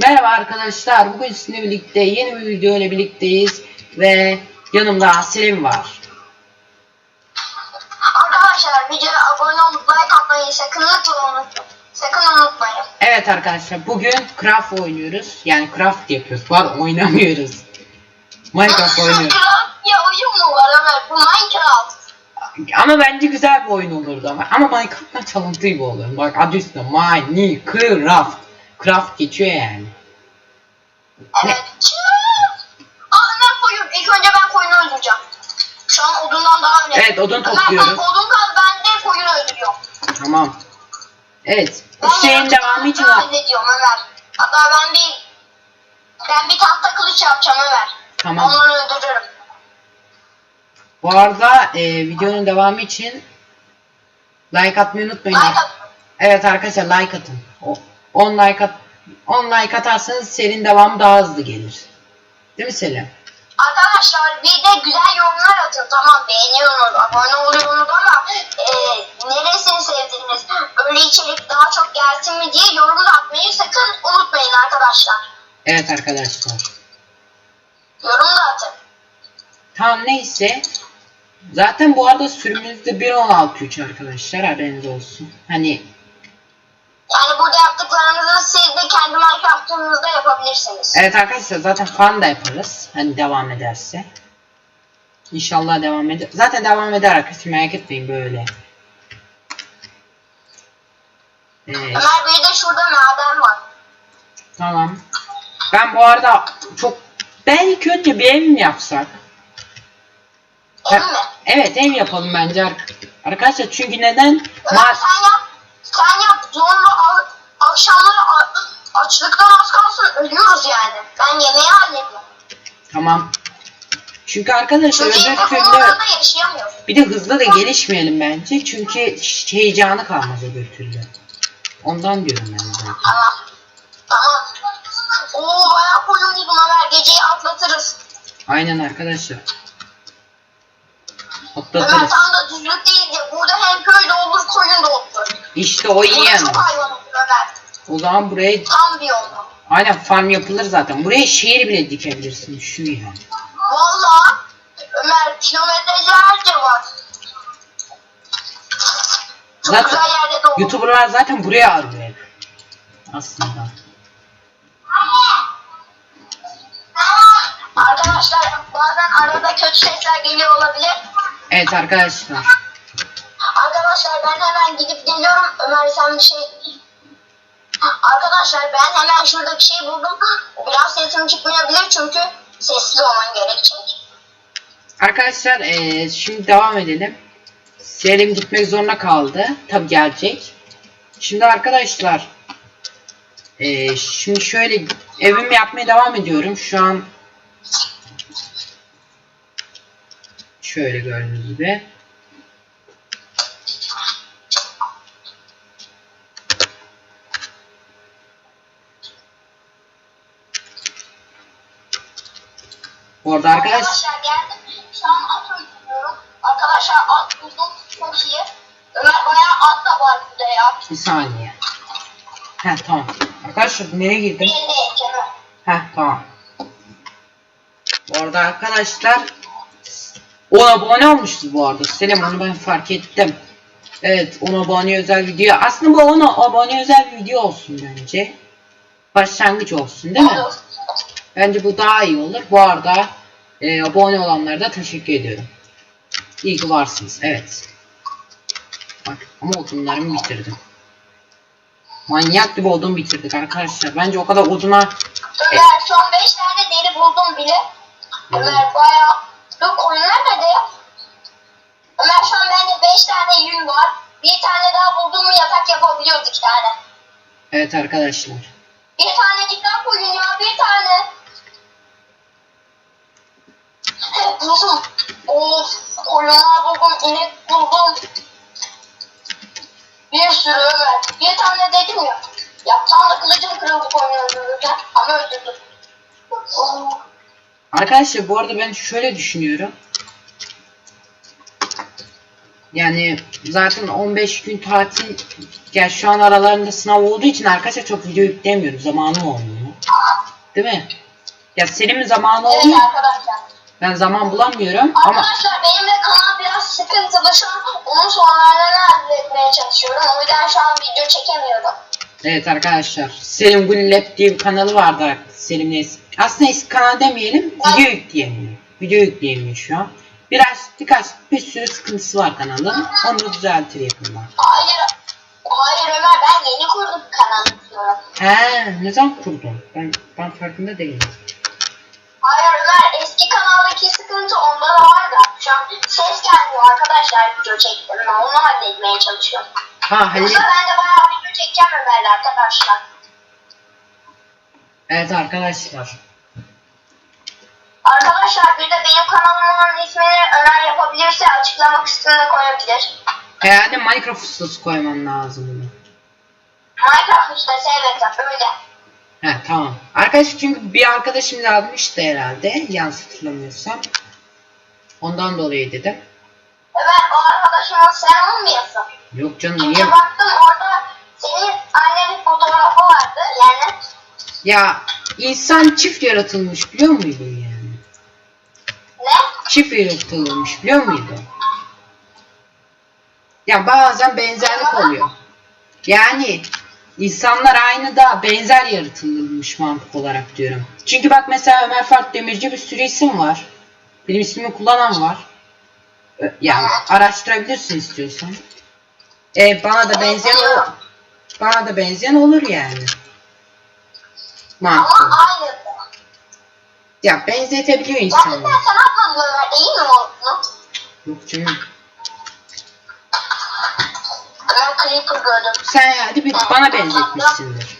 Merhaba arkadaşlar. Bugün sizinle birlikte yeni bir video ile birlikteyiz ve yanımda Selim var. Arkadaşlar videoya abone olup like atmayı sakın unutmayın. Sakın unutmayın. Evet arkadaşlar bugün Craft oynuyoruz. Yani Craft yapıyoruz. Var oynamıyoruz. Minecraft oynuyoruz. Minecraft ya oyun mu var Ömer? Bu Minecraft. Ama bence güzel bir oyun olurdu ama. Ama Minecraft'tan çalıntı gibi olur. Bak adı üstünde Minecraft. Craft geçiyor yani. Evet. Aa Ömer koyun. İlk önce ben koyunu öldüreceğim. Şu an odundan daha önemli. Evet, odun Ömer topluyoruz. sen odun kaz ben de koyunu öldürüyorum. Tamam. Evet. Ben yaratıcı devamı için hatta hallediyorum Ömer. Hatta ben bir ben bir tahta kılıç yapacağım Ömer. Tamam. Onları öldürürüm. Bu arada e, videonun devamı için like atmayı unutmayın. Like at. Evet arkadaşlar like atın. O, 10 like at 10 like atarsanız serinin devamı daha hızlı gelir. Değil mi Selim? Arkadaşlar bir de güzel yorumlar atın. Tamam beğeniyorsunuz, abone oluyorsunuz ama e, neresini sevdiniz? Böyle içerik daha çok gelsin mi diye yorum atmayı sakın unutmayın arkadaşlar. Evet arkadaşlar. Yorum da atın. Tamam neyse. Zaten bu arada sürümümüzde 1.16.3 arkadaşlar haberiniz olsun. Hani Yani burada siz de kendi Minecraft'ınızda yapabilirsiniz. evet arkadaşlar zaten fan da yaparız. Hani devam ederse. İnşallah devam eder. Zaten devam eder arkadaşlar merak etmeyin böyle. Ee, Ömer bir de şurada maden var. Tamam. Ben bu arada çok ben ilk önce bir ev mi yapsak? Ev mi? Evet ev yapalım bence ar- arkadaşlar çünkü neden? Ömer Ma- sen yap. Sen yap. Sonra a- akşamları açlıktan az kalsın ölüyoruz yani. Ben yemeği hallediyorum. tamam. Çünkü arkadaşlar Çünkü öbür türlü bir de hızlı da gelişmeyelim bence çünkü heyecanı kalmaz öbür türlü. Ondan diyorum ben zaten. Tamam. Tamam. Oo bayağı koyun buldum Ömer. Geceyi atlatırız. Aynen arkadaşlar. Ömer Atlatırız. tam da düzlük değil diye. Burada hem köy de olur, koyun da olur. İşte o iyi yanı. çok hayvan olur Ömer. O zaman buraya Tam bir yolda. aynen farm yapılır zaten. Buraya şehir bile dikebilirsin şu yani. Valla Ömer kilometrelerce var. Çok Zaten-. YouTuber'lar zaten buraya arıyor hep. Aslında. Arkadaşlar bazen arada kötü sesler geliyor olabilir. Evet arkadaşlar. Arkadaşlar ben hemen gidip geliyorum. Ömer sen bir şey... Arkadaşlar ben hemen şurada bir şey buldum. Biraz sesim çıkmayabilir çünkü sessiz olman gerekecek. Arkadaşlar eee, şimdi devam edelim. Selim gitmek zorunda kaldı. Tabi gelecek. Şimdi arkadaşlar eee, şimdi şöyle evimi yapmaya devam ediyorum. Şu an şöyle gördüğünüz gibi. Bu arada arkadaş Arkadaşlar geldim. Şu an at öldürüyorum. Arkadaşlar at buldum. Çok iyi. Ömer bayağı at da var burada ya. bir saniye. Heh tamam. Arkadaşlar nereye girdim? Heh tamam. Bu arada arkadaşlar 10 abone olmuşuz bu arada. Selim onu ben fark ettim. Evet 10 abone özel video. Aslında bu 10 abone özel video olsun bence. Başlangıç olsun değil mi? Olur. Bence bu daha iyi olur. Bu arada e, abone olanlara da teşekkür ediyorum. İyi ki varsınız. Evet. Bak ama odunlarımı bitirdim. Manyak gibi odun bitirdik arkadaşlar. Bence o kadar oduna Ömer son 5 tane deri buldum bile. Ömer bayağı... Yok koyunlar nerede? Ömer şu an bende 5 tane yün var. Bir tane daha buldum mu yatak yapabiliyoruz iki tane. Evet arkadaşlar. Bir tanecik daha koyun ya bir tane. Evet, buldum. Of koyunlar buldum, inek buldum. Bir sürü Ömer. Bir tane dedim ya. Ya tam da kılıcım kırıldı koyun öldürürken ama öldürdüm. Arkadaşlar bu arada ben şöyle düşünüyorum. Yani zaten 15 gün tatil ya şu an aralarında sınav olduğu için arkadaşlar çok video yükleyemiyorum. Zamanım olmuyor. Değil mi? Ya senin zamanı Evet olmuyor. arkadaşlar. Ben zaman bulamıyorum ama Arkadaşlar benim de kanal biraz sıkıntılı şu an onun sonlarını halletmeye çalışıyorum. O yüzden şu an video çekemiyorum. evet arkadaşlar Selim Gullep diye bir kanalı vardı Selim'in eski. Aslında eski kanal demeyelim. Video yükleyemiyor. Video yükleyemiyor şu an. Biraz birkaç bir sürü sıkıntısı var kanalın. Onu düzeltir yakında. Hayır. Hayır Ömer ben yeni kurdum kanalı diyorum. He, ne zaman kurdun? Ben ben farkında değilim. Hayır Ömer eski kanaldaki sıkıntı onda da var da şu an ses gelmiyor arkadaşlar video çektim ben onu halletmeye çalışıyorum. Ha Halil. Yoksa ben de bayağı video çekeceğim Ömer'le arkadaşlar. Evet arkadaşlar. Arkadaşlar bir de benim kanalımın ismini Ömer yapabilirse açıklama kısmına koyabilir. Herhalde Minecraft ustası koymam lazım. Minecraft ustası evet öyle. He tamam. Arkadaş çünkü bir arkadaşım yazmıştı herhalde. Yanlış hatırlamıyorsam. Ondan dolayı dedim. Ömer o arkadaşımın sen olmayasın. Yok canım Çünkü niye? baktım orada senin annenin fotoğrafı vardı yani. Ya insan çift yaratılmış biliyor muydun yani? Ne? Çift yaratılmış biliyor muydun? Ya bazen benzerlik oluyor. Yani insanlar aynı da benzer yaratılmış mantık olarak diyorum. Çünkü bak mesela Ömer Fark Demirci bir sürü isim var. Benim ismimi kullanan var. Yani araştırabilirsin istiyorsan. E, bana da benzeyen o, bana da benzeyen olur yani. Mantık. Ama aynı. Ya benzetebiliyor Gerçekten insanlar. sen atmadın Ömer değil mi onu? Yok canım. Creeper gördüm. Sen hadi bir bana benzetmişsindir.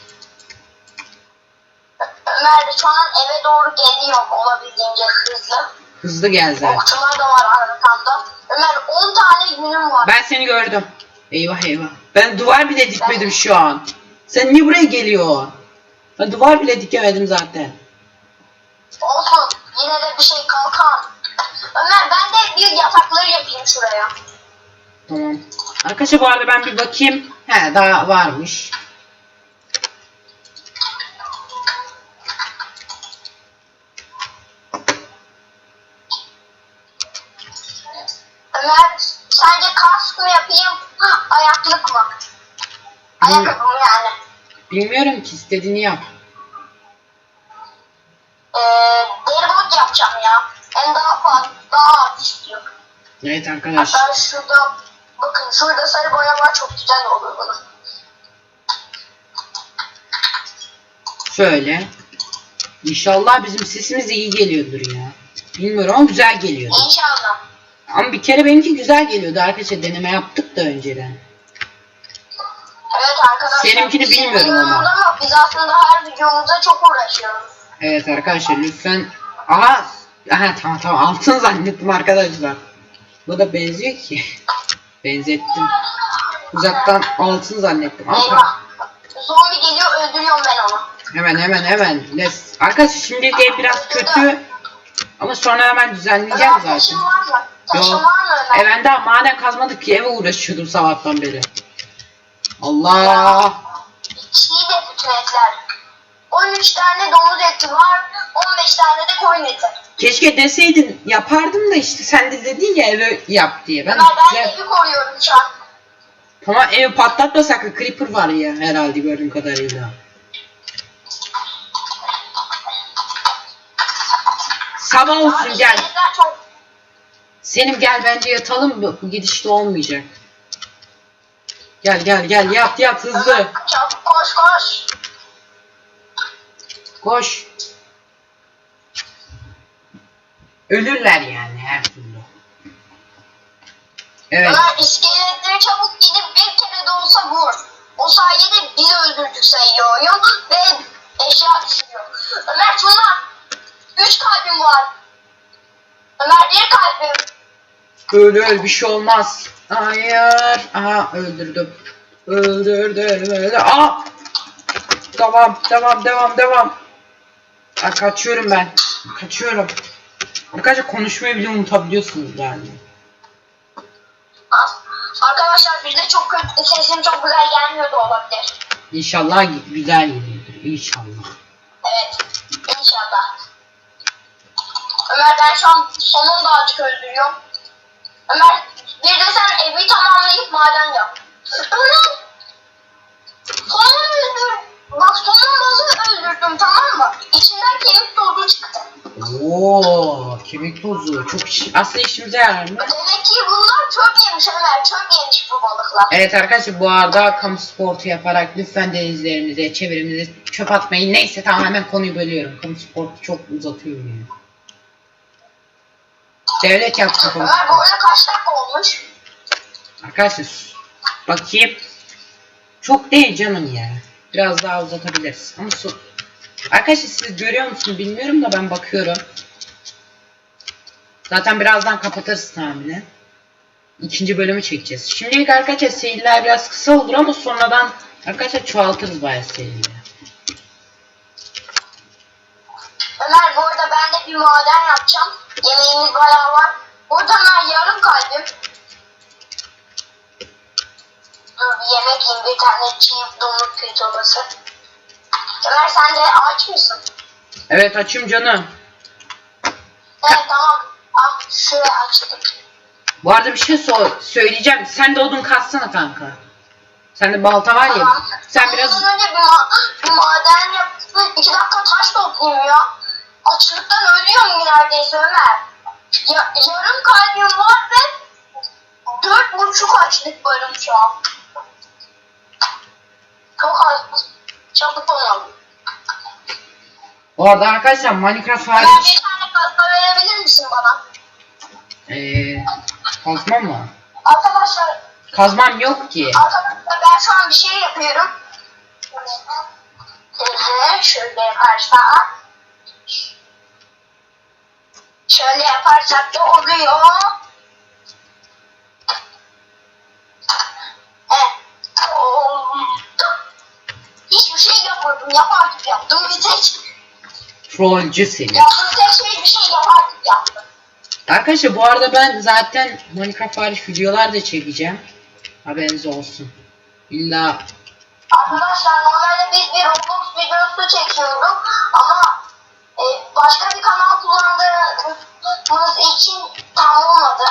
Ömer de şu an eve doğru geliyor olabildiğince hızlı. Hızlı gel zaten. Okçular da var arkamda. Ömer 10 tane günüm var. Ben seni gördüm. Eyvah eyvah. Ben duvar bile dikmedim şu an. Sen niye buraya geliyor? Ben duvar bile dikemedim zaten. Olsun. Yine de bir şey kalkan. Ömer ben de bir yatakları yapayım şuraya. Tamam. Arkadaşlar bu arada ben bir bakayım. He daha varmış. Ömer sence kask mı yapayım? Ayaklık mı? Ayakkabı mı yani? Bilmiyorum ki istediğini yap. Ee, deri bot yapacağım ya. Hem daha fazla, daha az istiyor. Evet arkadaş. Hatta şurada, bakın şurada sarı boya var çok güzel olur bunu. Şöyle. İnşallah bizim sesimiz iyi geliyordur ya. Bilmiyorum ama güzel geliyordu. İnşallah. Ama bir kere benimki güzel geliyordu arkadaşlar. Deneme yaptık da önceden. Evet arkadaşlar. Seninkini bilmiyorum ama. ama biz aslında her videomuzda çok uğraşıyoruz. Evet arkadaşlar lütfen. Aha. Aha tamam tamam altın zannettim arkadaşlar. Bu da benziyor ki. Benzettim. Uzaktan altın zannettim. Eyvah. Zombi geliyor öldürüyorum ben onu. hemen hemen hemen. Let's. Arkadaşlar şimdi de biraz kötü. Ama sonra hemen düzenleyeceğim Ömer zaten. taşın var mı? Taşın Yok. Ömer? E ben daha maden kazmadık ki eve uğraşıyordum sabahtan beri. Allah. Çiğ de bütün etler. 13 tane domuz eti var, 15 tane de koyun eti. Keşke deseydin yapardım da işte sen de dedin ya eve yap diye. Ben, Ömer ben evi koruyorum şu an. Tamam evi patlatma sakın creeper var ya herhalde gördüğüm kadarıyla. Sabah olsun gel. İskeletler çok Selim gel bence yatalım bu, bu gidişte olmayacak. Gel gel gel yat yat hızlı. Çabuk koş koş. Koş. Ölürler yani her türlü. Evet. Ömer iskeletleri çabuk gidip bir kere de olsa vur. O sayede biz öldürdük sayıyor oyun ve eşya düşüyor. Ömer şunlar. 3 kalbim var. Ömer bir kalbim. Öl öl bir şey olmaz. Hayır. Aha öldürdüm. Öldürdüm. öldürdüm. Aa! Tamam devam devam devam. Ha, kaçıyorum ben. Kaçıyorum. Arkadaşlar konuşmayı bile unutabiliyorsunuz yani. Arkadaşlar bizde çok kötü, sesim çok güzel gelmiyor da olabilir. İnşallah güzel geliyordur. İnşallah. Evet. aşağıda. Ömer ben şu an sonun da açık öldürüyorum. Ömer bir de sen evi tamamlayıp maden yap. Ömer! Sonun öldür. Bak sonun balığı öldürdüm tamam mı? İçinden kemik tozu çıktı. Oo, kemik tozu. Çok iş, aslında işimize yarar mı? Demek ki bunlar çöp yemiş Ömer. Çöp yemiş bu balıklar. Evet arkadaşlar bu arada kamu sportu yaparak lütfen denizlerimize, çevremize çöp atmayın. Neyse tamam hemen konuyu bölüyorum. Kamu sportu çok uzatıyor yani. Devlet yaptı kamu Ömer bu arada kaç dakika olmuş? Arkadaşlar bakayım. Çok değil canım ya. Biraz daha uzatabiliriz. Ama su... Arkadaşlar siz görüyor musunuz bilmiyorum da ben bakıyorum. Zaten birazdan kapatırız tahminen. İkinci bölümü çekeceğiz. Şimdilik arkadaşlar seyirler biraz kısa olur ama sonradan arkadaşlar çoğaltırız bayağı seyirleri. Ömer bu arada ben de bir maden yapacağım. Yemeğimiz bayağı var. Burada Ömer yarım kalbim. Yemek yiyeyim bir tane çiğ domuz pirzoması. Ömer sen de aç mısın? Evet açım canım. Evet tamam. Ah şuraya açtım. Bu arada bir şey so- söyleyeceğim. Sen de odun katsana kanka. Sende balta var ya. Tamam. Sen biraz Ondan önce bir, ma bir maden yaptım. İki dakika taş toplayayım ya. Açlıktan ölüyorum neredeyse Ömer. Ya, yarım kalbim var ve dört buçuk açlık varım şu an. Çok az. Çabuk olalım. Bu arada arkadaşlar Minecraft Ömer hariç bir tane kazma verebilir misin bana? Eee kazmam mı? Arkadaşlar, Kazmam yok ki. arkadaşlar ben şu an bir şey yapıyorum. Hı hı, Şöyle yaparsak. Şöyle yaparsak da oluyor. Yaptım. Bir tek Trollcü seni. yaptığım tek şey bir şey yapardık yaptım. Arkadaşlar bu arada ben zaten Minecraft hariç videolar da çekeceğim. Haberiniz olsun. İlla Arkadaşlar normalde biz bir Roblox videosu çekiyorduk ama e, başka bir kanal kullandığımız için tam olmadı.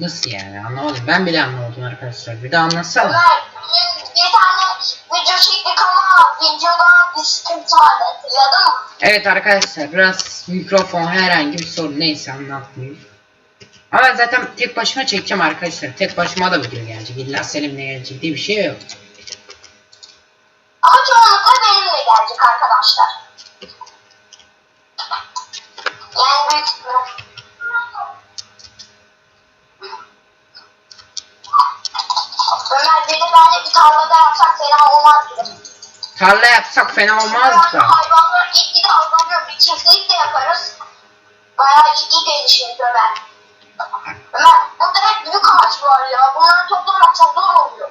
nasıl yani anlamadım. Ben bile anlamadım arkadaşlar. Bir de anlatsana. Ömer bir, bir tane video çektik ama videodan mı? Evet arkadaşlar biraz mikrofon herhangi bir sorun neyse anlatmayayım. Ama zaten tek başıma çekeceğim arkadaşlar. Tek başıma da video gelecek. İlla Selim'le gelecek diye bir şey yok. Ama çoğunlukla benimle gelecek arkadaşlar. Tarla yapsak fena olmaz da. Hayvanlar gitgide azalıyor. Bir çiftlik de yaparız. Bayağı iyi gelişir Ömer. Ömer burada hep büyük ağaç var ya. Bunları toplamak çok zor oluyor.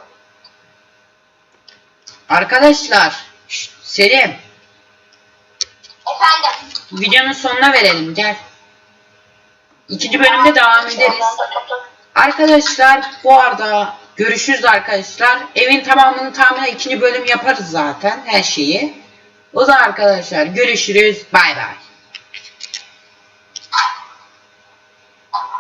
Arkadaşlar şşt, Selim Efendim. videonun sonuna verelim gel. İkinci bölümde devam ederiz. Arkadaşlar bu arada görüşürüz arkadaşlar. Evin tamamını tahminen ikinci bölüm yaparız zaten her şeyi. O zaman arkadaşlar görüşürüz. Bay bay.